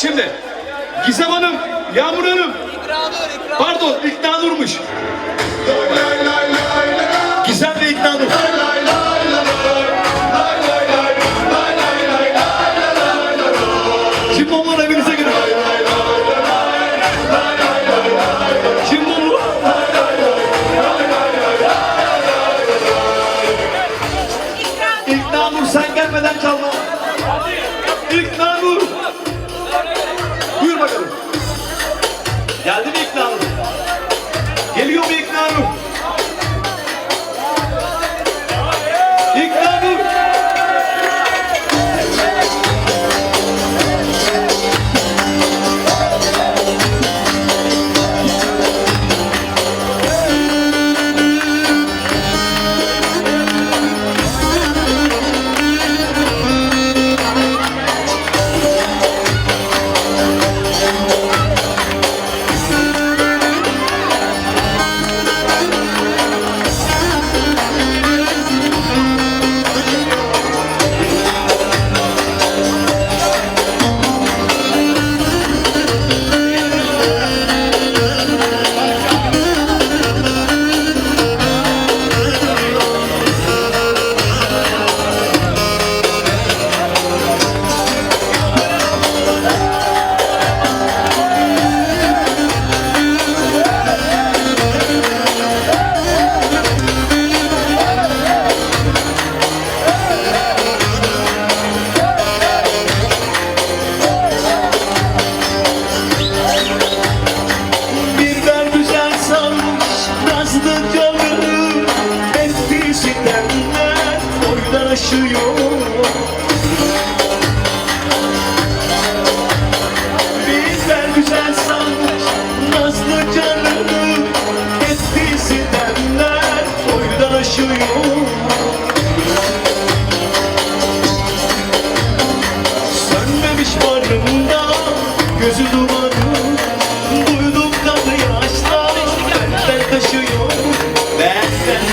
Şimdi Gizem Hanım, Yağmur Hanım. Pardon, İkna Nur'muş. Gizem ve İkna Nur.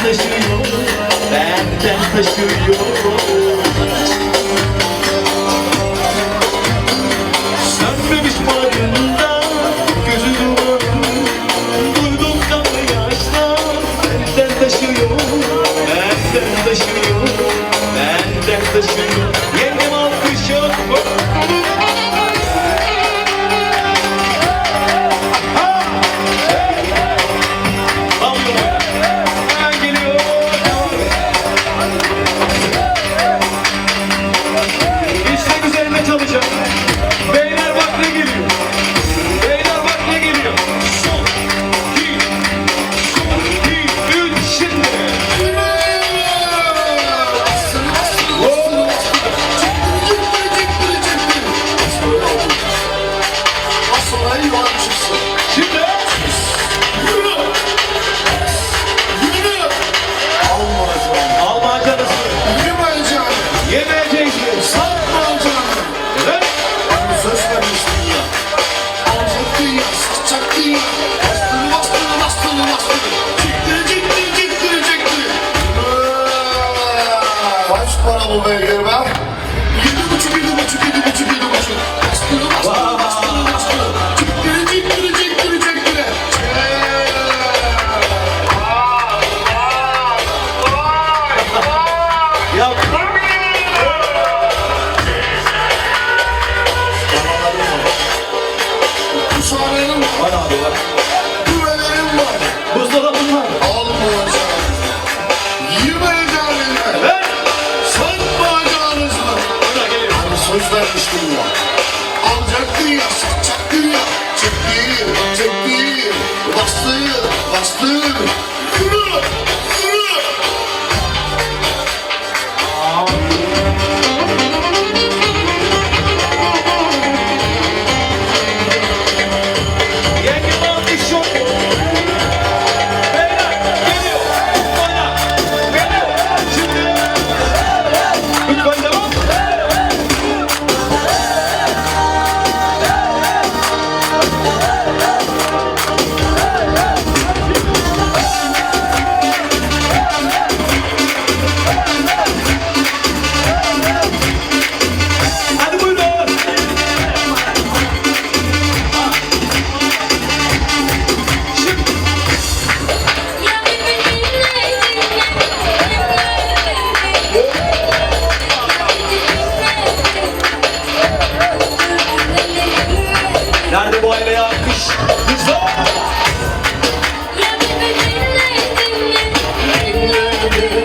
taşıyor Benden taşıyor Sönmemiş bağrında Gözü duman Duydum kanlı yaşta Benden taşıyor Benden taşıyor Benden taşıyor over here. söz vermiş dünya. Alacak dünya, satacak dünya. Çektir, çektir, bastır, bastır. Yürü! do